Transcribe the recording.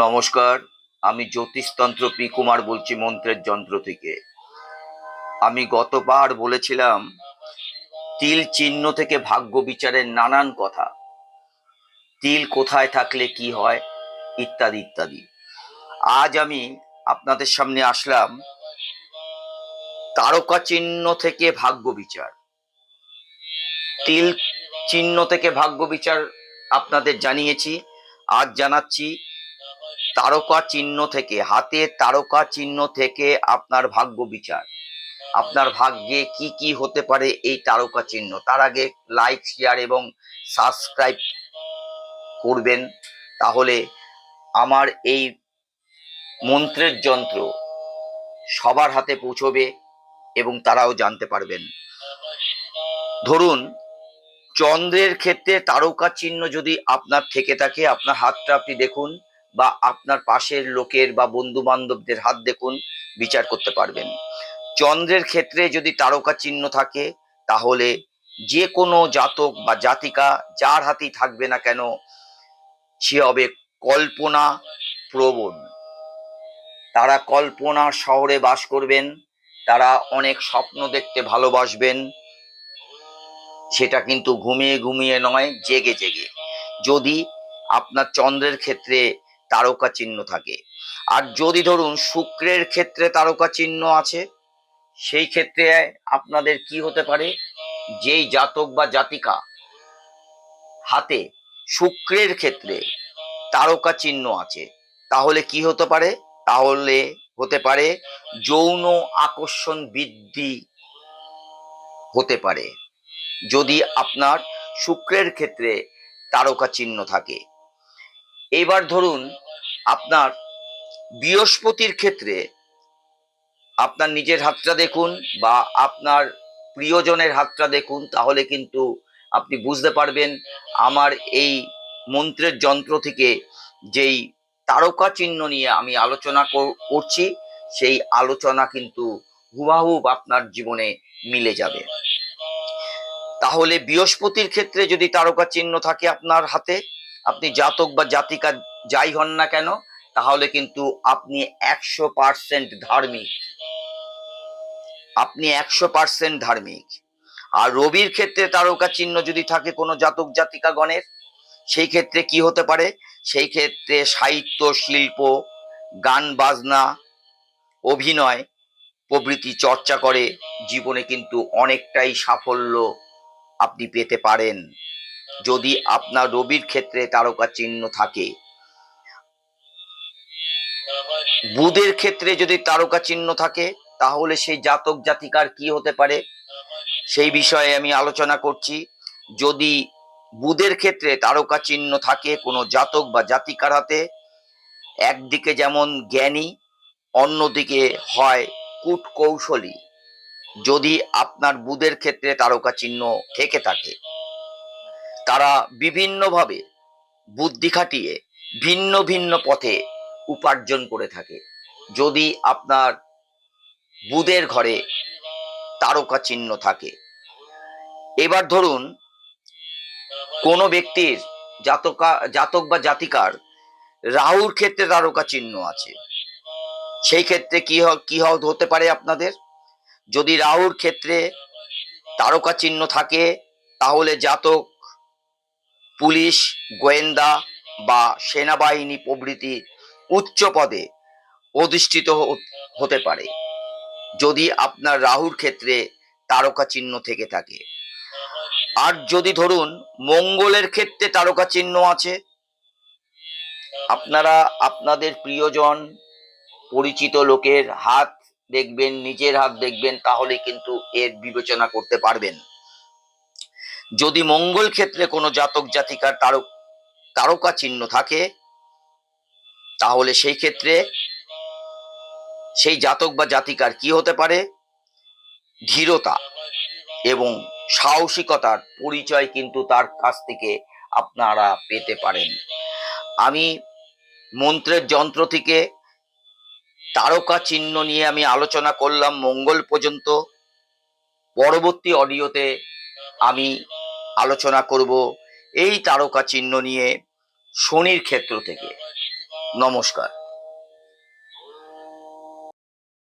নমস্কার, আমি জ্যোতিষতন্ত্র পি কুমার বলছি মন্ত্রের যন্ত্র থেকে। আমি গতবার বলেছিলাম, তিল চিহ্ন থেকে ভাগ্য বিচারের নানান কথা। তিল কোথায় থাকলে কি হয়, ইত্যাদি ইত্যাদি। আজ আমি আপনাদের সামনে আসলাম তারকা চিহ্ন থেকে ভাগ্য বিচার। তিল চিহ্ন থেকে ভাগ্য বিচার আপনাদের জানিয়েছি, আজ জানাচ্ছি তারকা চিহ্ন থেকে, হাতে তারকা চিহ্ন থেকে আপনার ভাগ্য বিচার। আপনার ভাগ্যে কি কি হতে পারে এই তারকা চিহ্ন? তার আগে লাইক শেয়ার এবং সাবস্ক্রাইব করবেন। তাহলে আমার এই মন্ত্রের যন্ত্র সবার হাতে পৌঁছবে এবং তারাও জানতে পারবেন। ধরুন, চন্দ্রের ক্ষেত্রে তারকা চিহ্ন যদি আপনার থেকে থাকে, আপনার হাতটা আপনি দেখুন। বা আপনার পাশের লোকের বা বন্ধু বান্ধবদের হাত দেখুন, বিচার করতে পারবেন। চন্দ্রের ক্ষেত্রে যদি তারকা চিহ্ন থাকে, তাহলে যে কোনো জাতক বা জাতিকা যার হাতেই থাকবে না কেন, সে হবে কল্পনা প্রবণ। তারা কল্পনা শহরে বাস করবেন, তারা অনেক স্বপ্ন দেখতে ভালোবাসবেন, সেটা কিন্তু ঘুমিয়ে ঘুমিয়ে নয়, জেগে জেগে। যদি আপনার চন্দ্রের ক্ষেত্রে তারকা চিহ্ন থাকে। আর যদি ধরুন শুক্রের ক্ষেত্রে তারকা চিহ্ন আছে, সেই ক্ষেত্রে আপনাদের কি হতে পারে? যেই জাতক বা জাতিকা হাতে শুক্রের ক্ষেত্রে তারকা চিহ্ন আছে, তাহলে কি হতে পারে? তাহলে হতে পারে যৌন আকর্ষণ বৃদ্ধি হতে পারে। যদি আপনার শুক্রের ক্ষেত্রে তারকা চিহ্ন থাকে। এবার ধরুন আপনার বৃহস্পতির ক্ষেত্রে আপনার নিজের হাতটা দেখুন বা আপনার প্রিয়জনের হাতটা দেখুন, তাহলে কিন্তু আপনি বুঝতে পারবেন আমার এই মন্ত্রের যন্ত্র থেকে যেই তারকা চিহ্ন নিয়ে আমি আলোচনা করছি, সেই আলোচনা কিন্তু হুবাহুব আপনার জীবনে মিলে যাবে। তাহলে বৃহস্পতির ক্ষেত্রে যদি তারকা চিহ্ন থাকে আপনার হাতে, আপনি জাতক বা জাতিকা যাই হন না কেন, তাহলে কিন্তু আপনি একশো পার্সেন্ট ধার্মিক। আপনি একশো পার্সেন্ট ধার্মিক। আর রবির ক্ষেত্রে তারকা চিহ্ন যদি থাকে কোনো জাতক জাতিকা গণের সেই ক্ষেত্রে কি হতে পারে? সেই ক্ষেত্রে সাহিত্য, শিল্প, গান, বাজনা, অভিনয় প্রভৃতি চর্চা করে জীবনে কিন্তু অনেকটাই সাফল্য আপনি পেতে পারেন। যদি আপনার রবির ক্ষেত্রে তারকা চিহ্ন থাকে বুধের ক্ষেত্রে যদি তারকা চিহ্ন থাকে, তাহলে সেই জাতক জাতিকার কি হতে পারে? সেই বিষয়ে আমি আলোচনা করছি। যদি বুধের ক্ষেত্রে তারকা চিহ্ন থাকে কোনো জাতক বা জাতিকার হাতে, একদিকে যেমন জ্ঞানী, অন্যদিকে হয় কূট কৌশলী যদি আপনার বুধের ক্ষেত্রে তারকা চিহ্ন থেকে থাকে, তারা বিভিন্নভাবে বুদ্ধি খাটিয়ে ভিন্ন ভিন্ন পথে উপার্জন করে থাকে। যদি আপনার বুধের ঘরে তারকা চিহ্ন থাকে। এবার ধরুন, কোনো ব্যক্তির জাতকা, জাতক বা জাতিকার রাহুর ক্ষেত্রে তারকা চিহ্ন আছে। সেই ক্ষেত্রে কি কি হতে পারে আপনাদের? যদি রাহুর ক্ষেত্রে তারকা চিহ্ন থাকে, তাহলে জাতক, পুলিশ, গোয়েন্দা বা সেনাবাহিনী প্রভৃতি উচ্চ পদে অধিষ্ঠিত হতে পারে। যদি আপনার রাহুর ক্ষেত্রে তারকা চিহ্ন থেকে থাকে। আর যদি ধরুন মঙ্গলের ক্ষেত্রে তারকা চিহ্ন আছে, আপনারা আপনাদের প্রিয়জন, পরিচিত লোকের হাত দেখবেন, নিজের হাত দেখবেন, তাহলে কিন্তু এর বিবেচনা করতে পারবেন। যদি মঙ্গল ক্ষেত্রে কোনো জাতক জাতিকার তারক, তারকা চিহ্ন থাকে তাহলে সেই ক্ষেত্রে সেই জাতক বা জাতিকার কি হতে পারে? ধীরতা এবং সাহসিকতার পরিচয় কিন্তু তার কাছ থেকে আপনারা পেতে পারেন। আমি মন্ত্রের যন্ত্র থেকে তারকা চিহ্ন নিয়ে আমি আলোচনা করলাম মঙ্গল পর্যন্ত। পরবর্তী অডিওতে আমি আলোচনা করব এই তারকা চিহ্ন নিয়ে শনির ক্ষেত্র থেকে। নমস্কার।